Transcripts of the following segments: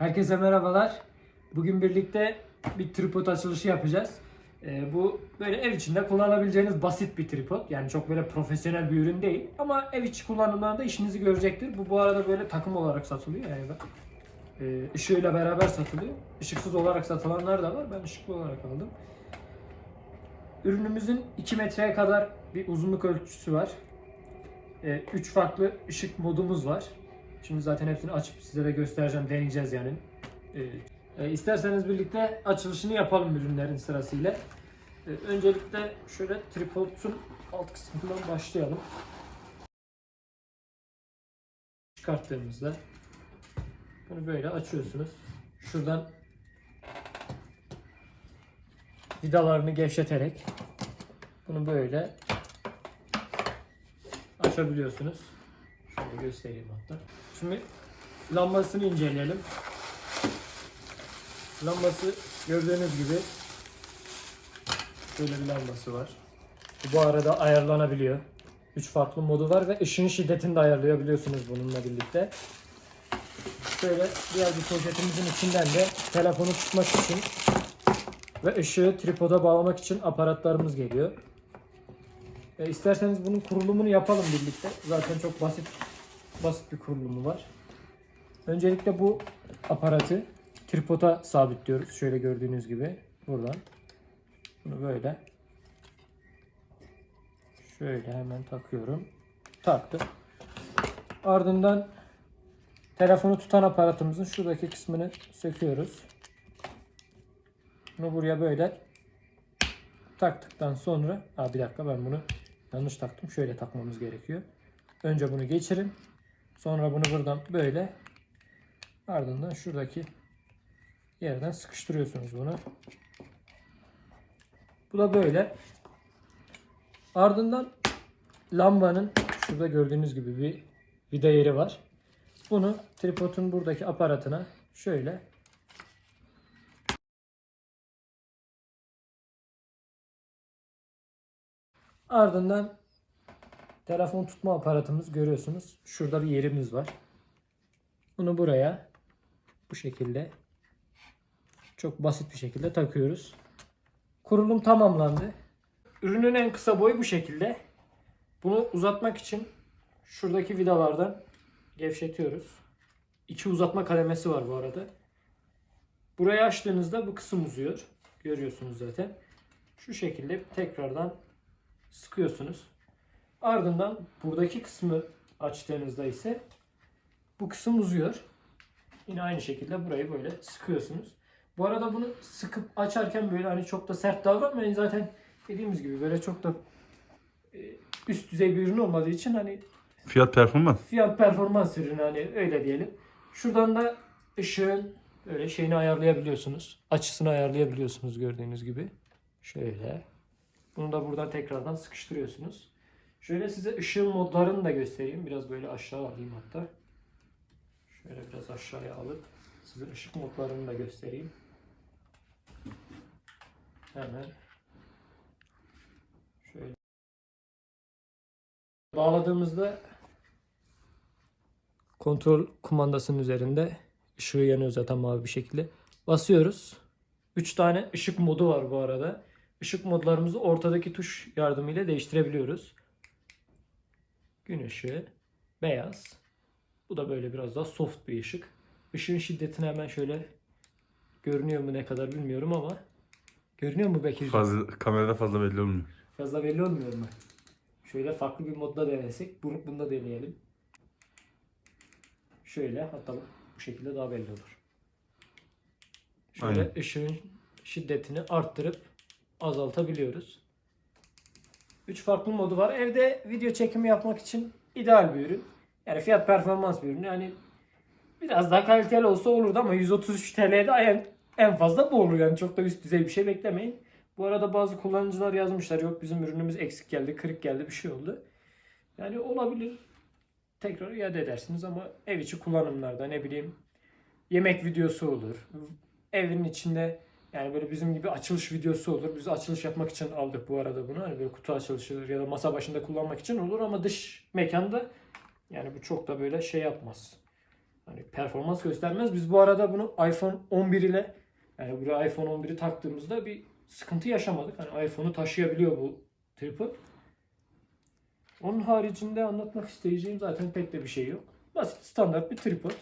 Herkese merhabalar. Bugün birlikte bir tripod açılışı yapacağız. Ee, bu böyle ev içinde kullanabileceğiniz basit bir tripod. Yani çok böyle profesyonel bir ürün değil. Ama ev içi kullanımlarında işinizi görecektir. Bu bu arada böyle takım olarak satılıyor. Yani e, ışığıyla beraber satılıyor. Işıksız olarak satılanlar da var. Ben ışıklı olarak aldım. Ürünümüzün 2 metreye kadar bir uzunluk ölçüsü var. 3 farklı ışık modumuz var. Şimdi zaten hepsini açıp size de göstereceğim, deneyeceğiz yani. Ee, e, isterseniz birlikte açılışını yapalım ürünlerin sırasıyla. Ee, öncelikle şöyle tripodun alt kısmından başlayalım. Çıkarttığımızda bunu böyle açıyorsunuz. Şuradan vidalarını gevşeterek bunu böyle açabiliyorsunuz. Şöyle göstereyim hatta. Şimdi lambasını inceleyelim. Lambası gördüğünüz gibi böyle bir lambası var. Bu arada ayarlanabiliyor. 3 farklı modu var ve ışığın şiddetini de ayarlayabiliyorsunuz bununla birlikte. Şöyle diğer bir poşetimizin içinden de telefonu tutmak için ve ışığı tripoda bağlamak için aparatlarımız geliyor. E, isterseniz bunun kurulumunu yapalım birlikte. Zaten çok basit basit bir kurulumu var. Öncelikle bu aparatı tripoda sabitliyoruz. Şöyle gördüğünüz gibi buradan. Bunu böyle şöyle hemen takıyorum. Taktım. Ardından telefonu tutan aparatımızın şuradaki kısmını söküyoruz. Bunu buraya böyle taktıktan sonra Aa, bir dakika ben bunu yanlış taktım. Şöyle takmamız gerekiyor. Önce bunu geçirin. Sonra bunu buradan böyle ardından şuradaki yerden sıkıştırıyorsunuz bunu. Bu da böyle. Ardından lambanın şurada gördüğünüz gibi bir vida yeri var. Bunu tripodun buradaki aparatına şöyle Ardından telefon tutma aparatımız görüyorsunuz. Şurada bir yerimiz var. Bunu buraya bu şekilde çok basit bir şekilde takıyoruz. Kurulum tamamlandı. Ürünün en kısa boyu bu şekilde. Bunu uzatmak için şuradaki vidalardan gevşetiyoruz. İki uzatma kademesi var bu arada. Burayı açtığınızda bu kısım uzuyor. Görüyorsunuz zaten. Şu şekilde tekrardan sıkıyorsunuz. Ardından buradaki kısmı açtığınızda ise bu kısım uzuyor. Yine aynı şekilde burayı böyle sıkıyorsunuz. Bu arada bunu sıkıp açarken böyle hani çok da sert davranmayın. Zaten dediğimiz gibi böyle çok da e, üst düzey bir ürün olmadığı için hani Fiyat performans. fiyat performans ürünü hani öyle diyelim. Şuradan da ışığın böyle şeyini ayarlayabiliyorsunuz. Açısını ayarlayabiliyorsunuz gördüğünüz gibi. Şöyle. Bunu da buradan tekrardan sıkıştırıyorsunuz. Şöyle size ışığın modlarını da göstereyim. Biraz böyle aşağı alayım hatta. Şöyle biraz aşağıya alıp size ışık modlarını da göstereyim. Hemen. Şöyle. Bağladığımızda kontrol kumandasının üzerinde ışığı yanıyor zaten mavi bir şekilde. Basıyoruz. 3 tane ışık modu var bu arada. Işık modlarımızı ortadaki tuş yardımıyla değiştirebiliyoruz. Gün ışığı, beyaz. Bu da böyle biraz daha soft bir ışık. Işığın şiddetini hemen şöyle görünüyor mu ne kadar bilmiyorum ama görünüyor mu Bekir'cim? Fazla, kamerada fazla belli olmuyor. Fazla belli olmuyor mu? Şöyle farklı bir modda denesek. Bunu, bunu da deneyelim. Şöyle hatta bu şekilde daha belli olur. Şöyle Aynen. ışığın şiddetini arttırıp azaltabiliyoruz. Üç farklı modu var. Evde video çekimi yapmak için ideal bir ürün. Yani fiyat performans bir ürün. Yani biraz daha kaliteli olsa olurdu ama 133 TL'de en, en fazla bu olur. Yani çok da üst düzey bir şey beklemeyin. Bu arada bazı kullanıcılar yazmışlar yok bizim ürünümüz eksik geldi, kırık geldi bir şey oldu. Yani olabilir. Tekrar iade edersiniz ama ev içi kullanımlarda ne bileyim yemek videosu olur. Evin içinde yani böyle bizim gibi açılış videosu olur. Biz açılış yapmak için aldık bu arada bunu. Hani böyle kutu açılışı ya da masa başında kullanmak için olur ama dış mekanda yani bu çok da böyle şey yapmaz. hani performans göstermez. Biz bu arada bunu iPhone 11 ile yani buraya iPhone 11'i taktığımızda bir sıkıntı yaşamadık. Hani iPhone'u taşıyabiliyor bu tripod. Onun haricinde anlatmak isteyeceğim zaten pek de bir şey yok. Basit standart bir tripod.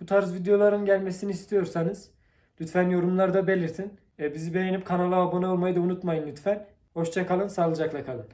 Bu tarz videoların gelmesini istiyorsanız lütfen yorumlarda belirtin. E, bizi beğenip kanala abone olmayı da unutmayın lütfen. Hoşçakalın, sağlıcakla kalın.